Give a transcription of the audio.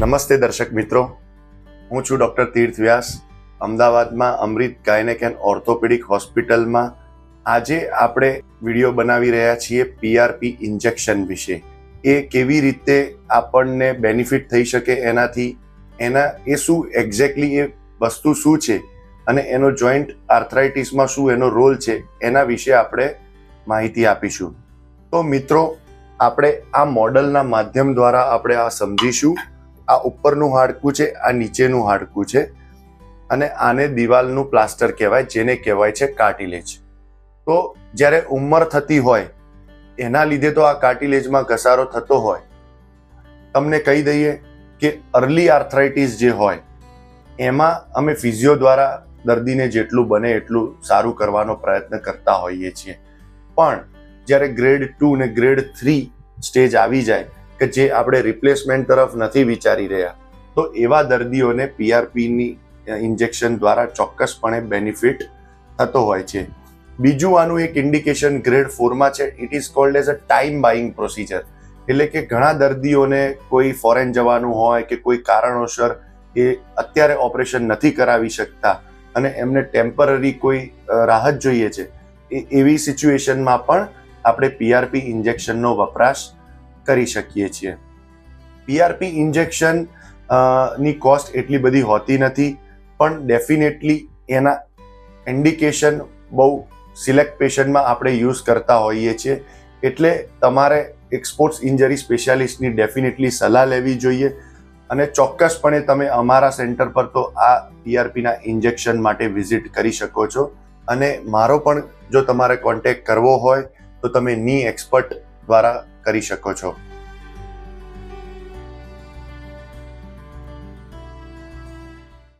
નમસ્તે દર્શક મિત્રો. હું છું ડૉક્ટર તીર્થ વ્યાસ અમદાવાદમાં અમૃત ગાયનેક એન્ડ ઓર્થોપેડિક હોસ્પિટલમાં આજે આપણે વીડિયો બનાવી રહ્યા છીએ પીઆરપી ઇન્જેક્શન વિશે. એ કેવી રીતે આપણને બેનિફિટ થઈ શકે એનાથી, એના, એ શું એક્ઝેક્ટલી એ વસ્તુ શું છે અને એનો જોઈન્ટ આર્થરાઇટિસમાં શું એનો રોલ છે એના વિશે આપણે માહિતી આપીશું. તો મિત્રો, આપણે આ મોડલના માધ્યમ દ્વારા આપણે આ સમજીશું. આ ઉપરનું હાડકું છે, આ નીચેનું હાડકું છે અને આને દિવાલનું પ્લાસ્ટર કહેવાય, જેને કહેવાય છે કાર્ટિલેજ. તો જ્યારે ઉંમર થતી હોય, એના લીધે તો આ કાર્ટિલેજમાં ઘસારો થતો હોય. તમને કહી દઈએ કે અર્લી આર્થરાઇટિસ જે હોય, એમાં અમે ફિઝિયો દ્વારા દર્દીને જેટલું બને એટલું સારું કરવાનો પ્રયત્ન કરતા હોઈએ છીએ. પણ જ્યારે ગ્રેડ ટુ ને ગ્રેડ થ્રી સ્ટેજ આવી જાય કે જે આપણે રિપ્લેસમેન્ટ તરફ નથી વિચારી રહ્યા, તો એવા દર્દીઓને પીઆરપીની ઇન્જેક્શન દ્વારા ચોક્કસપણે બેનિફિટ થતો હોય છે. બીજું આનું એક ઇન્ડિકેશન ગ્રેડ ફોરમાં છે. It is called as a time buying procedure એટલે કે ઘણા દર્દીઓને કોઈ ફોરેન જવાનું હોય કે કોઈ કારણોસર એ અત્યારે ઓપરેશન નથી કરાવી શકતા અને એમને ટેમ્પરરી કોઈ રાહત જોઈએ છે. એ, એવી સિચ્યુએશનમાં પણ આપણે પીઆરપી ઇન્જેક્શનનો વપરાશ કરી શકીએ છીએ. પીઆરપી ઇન્જેક્શનની કોસ્ટ એટલી બધી હોતી નથી, પણ ડેફિનેટલી એના ઇન્ડિકેશન બહુ સિલેક્ટ પેશન્ટમાં આપણે યુઝ કરતા હોઈએ છીએ. એટલે તમારે એક સ્પોર્ટ્સ ઇન્જરી સ્પેશિયાલિસ્ટની ડેફિનેટલી સલાહ લેવી જોઈએ અને ચોક્કસપણે તમે અમારા સેન્ટર પર તો આ પીઆરપીના ઇન્જેક્શન માટે વિઝિટ કરી શકો છો. અને મારો પણ જો તમારે કોન્ટેક્ટ કરવો હોય, તો તમે ની એક્સપર્ટ દ્વારા કરી શકો છો.